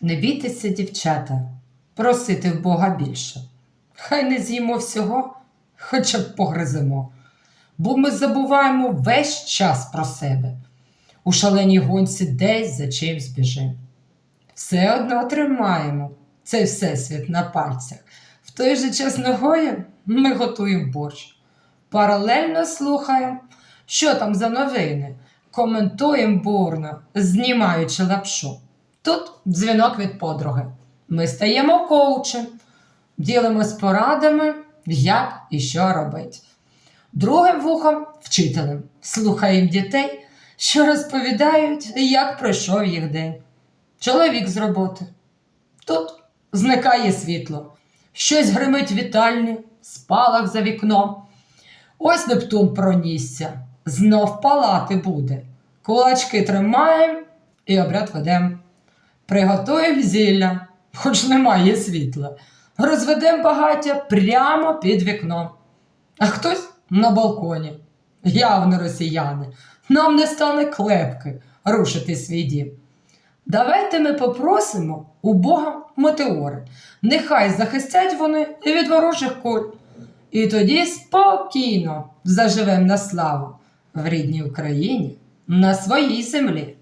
Не бійтеся, дівчата, просити в Бога більше. Хай не з'їмо всього, хоча б погриземо. Бо ми забуваємо весь час про себе. У шаленій гонці десь за чимсь біжим. Все одно тримаємо цей всесвіт на пальцях. В той же час ногою ми готуємо борщ. Паралельно слухаємо, що там за новини, коментуємо бурно, знімаючи лапшу. Тут дзвінок від подруги. Ми стаємо коучем, ділимось порадами, як і що робити. Другим вухом вчителем слухаємо дітей, що розповідають, як пройшов їх день. Чоловік з роботи. Тут зникає світло, щось гримить в вітальні, спалах за вікном. Ось Нептун пронісся, знов палати буде. Кулачки тримаємо і обряд ведемо. Приготуємо зілля, хоч немає світла. Розведемо багаття прямо під вікном. А хтось на балконі. Явно росіяни. Нам не стане клепки рушити свій дім. Давайте ми попросимо у Бога метеори. Нехай захистять вони від ворожих куль. І тоді спокійно заживемо на славу в рідній Україні, на своїй землі.